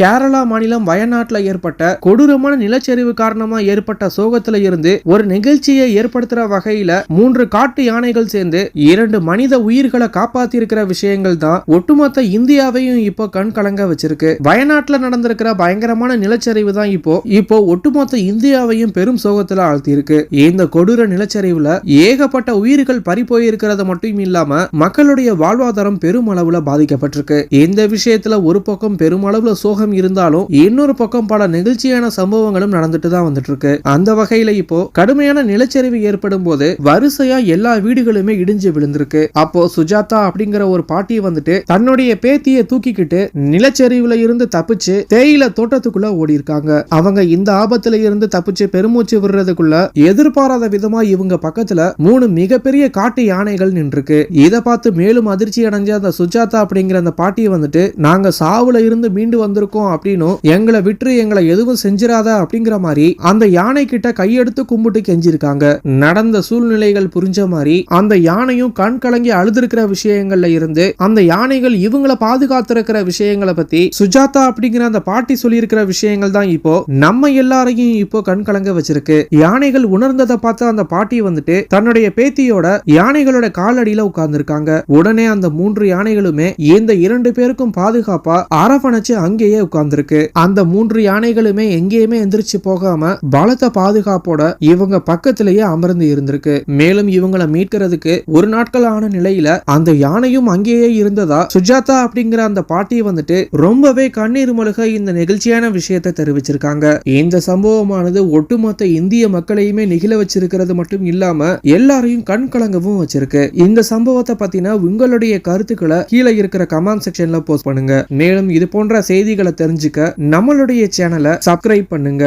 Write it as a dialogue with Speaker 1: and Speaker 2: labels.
Speaker 1: கேரளா மாநிலம் வயநாட்டில் ஏற்பட்ட கொடூரமான நிலச்சரிவு காரணமாக ஏற்பட்ட சோகத்துல இருந்து ஒரு நிகழ்ச்சியை ஏற்படுத்துற வகையில மூன்று காட்டு யானைகள் சேர்ந்து இரண்டு மனித உயிர்களை காப்பாத்திருக்கிற விஷயங்கள் தான் ஒட்டுமொத்த இந்தியாவையும் இப்போ கண் கலங்க வச்சிருக்கு. வயநாட்டில் நடந்திருக்கிற பயங்கரமான நிலச்சரிவு தான் இப்போ இப்போ ஒட்டுமொத்த இந்தியாவையும் பெரும் சோகத்தில் ஆழ்த்தியிருக்கு. இந்த கொடூர நிலச்சரிவுல ஏகப்பட்ட உயிர்கள் பறி போயிருக்கிறது மட்டும் இல்லாம மக்களுடைய வாழ்வாதாரம் பெரும் அளவுல பாதிக்கப்பட்டிருக்கு. இந்த விஷயத்துல ஒரு பக்கம் பெருமளவுல சோகம் இருந்தாலும் இன்னொரு பக்கம் பல நிகழ்ச்சியான சம்பவங்களும் நடந்துட்டு தான் வந்துட்டு இருக்கு அந்த வகையில இப்போ கடுமையான நிலச்சரிவு ஏற்படும் போது வரிசையா எல்லா வீடுகளுமே இடிஞ்சு விழுந்திருக்கு. அப்போ சுஜாதா அப்படிங்கிற ஒரு பாட்டி வந்துட்டு தன்னுடைய பேத்தியை தூக்கிக்கிட்டு நிலச்சரிவுல இருந்து தப்பிச்சு தேயிலை தோட்டத்துக்குள்ள ஓடி இருக்காங்க அவங்க இந்த ஆபத்துல இருந்து தப்பிச்சு பெருமூச்சு விடுறதுக்குள்ள எதிர்பாராத விதமா இவங்க பக்கத்துல மூணு மிகப்பெரிய காட்டு யானைகள் நின்றுருக்கு. இதை பார்த்து மேலும் அதிர்ச்சி அடைஞ்ச அந்த சுஜாதா அப்படிங்கிற அந்த பாட்டியை வந்துட்டு நாங்க சாவுல இருந்து மீண்டு வந்திருக்கோம் அப்படின்னும் எங்களை விட்டு எங்களை எதுவும் செஞ்சிடாத அப்படிங்கிற மாதிரி அந்த யானை கிட்ட கையெடுத்து கும்பிட்டு கெஞ்சிருக்காங்க. நடந்த சூழ்நிலைகள் புரிஞ்ச மாதிரி அந்த யானையும் கண் கலங்கி அழுதுருக்கிற விஷயங்கள்ல இருந்து அந்த யானைகள் இவங்கள பாதுகாத்திருக்கிற விஷயங்களை பத்தி சுஜாதா அப்படிங்கிற அந்த பாட்டி சொல்லியிருக்கிற விஷயங்கள் தான் இப்போ நம்ம எல்லாரையும் இப்போ கண் கலங்க வச்சிருக்கு. யானைகள் உணர்ந்ததை பார்த்து அந்த பாட்டி வந்துட்டு தன்னுடைய பேத்தியோட யானைகளோட காலடியில உட்கார்ந்துருக்காங்க. உடனே அந்த மூன்று யானைகளுமே இந்த இரண்டு பேருக்கும் பாதுகாப்பா அரவணைச்சு அங்கேயே உட்கார்ந்துருக்கு. அந்த மூன்று யானைகளுமே எங்கேயுமே எந்திரிச்சு போகாம பலத்த பாதுகாப்போட இவங்க பக்கத்திலேயே அமர்ந்து இருந்திருக்கு. மேலும் இவங்கள மீட்கிறதுக்கு ஒரு நாட்கள் ஆன நிலையில அந்த யானையும் அங்கேயே இருந்ததா சுஜாதா அப்படிங்கிற அந்த பாட்டி வந்துட்டு ரொம்பவே கண்ணீர் முழுக இந்த நெகிழ்ச்சியான விஷயத்தை தெரிவிச்சிருக்காங்க. இந்த சம்பவமானது ஒட்டுமொத்த இந்திய மக்களையுமே நிகழ வச்சிருக்கிறது மட்டும் இல்லாம எல்லாரையும் கண் கலங்கவும் வச்சிருக்கு. இந்த சம்பவத்தை பத்தின உங்களுடைய கருத்துக்களை கீழே இருக்கிற கமெண்ட் செக்ஷன்ல போஸ்ட் பண்ணுங்க. மேலும் இது போன்ற செய்திகளை தெரிஞ்சுக்க நம்மளுடைய சேனலை சப்ஸ்கிரைப் பண்ணுங்க.